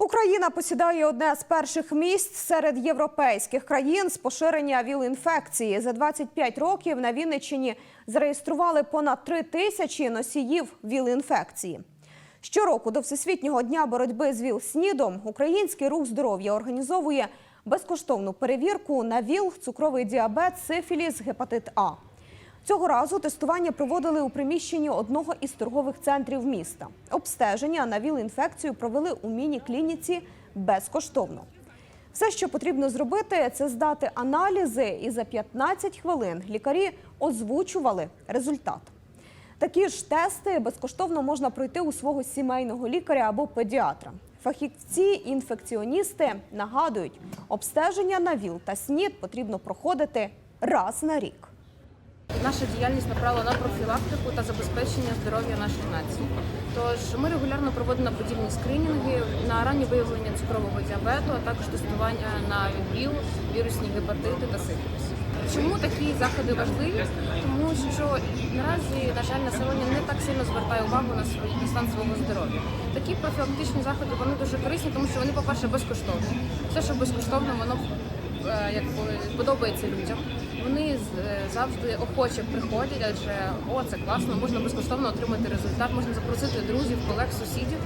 Україна посідає одне з перших місць серед європейських країн з поширення ВІЛ-інфекції. За 25 років на Вінниччині зареєстрували понад 3 тисячі носіїв ВІЛ-інфекції. Щороку до Всесвітнього дня боротьби з ВІЛ-СНІДом Український рух здоров'я організовує безкоштовну перевірку на ВІЛ, цукровий діабет, сифіліс, гепатит А. Цього разу тестування проводили у приміщенні одного із торгових центрів міста. Обстеження на ВІЛ-інфекцію провели у міні-клініці безкоштовно. Все, що потрібно зробити, це здати аналізи, і за 15 хвилин лікарі озвучували результат. Такі ж тести безкоштовно можна пройти у свого сімейного лікаря або педіатра. Фахівці інфекціоністи нагадують, обстеження на ВІЛ та СНІД потрібно проходити раз на рік. Наша діяльність направлена на профілактику та забезпечення здоров'я нашої нації. Тож ми регулярно проводимо подібні скринінги на раннє виявлення цукрового діабету, а також тестування на ВІЛ, вірусні гепатити та сифіліс. Чому такі заходи важливі? Тому що наразі, на жаль, населення не так сильно звертає увагу на свій стан свого здоров'я. Такі профілактичні заходи вони дуже корисні, тому що вони, по-перше, безкоштовні. Все, що безкоштовно, воно якби подобається людям. Вони е, завжди охоче приходять, адже о, це класно, можна безкоштовно отримати результат, можна запросити друзів, колег, сусідів.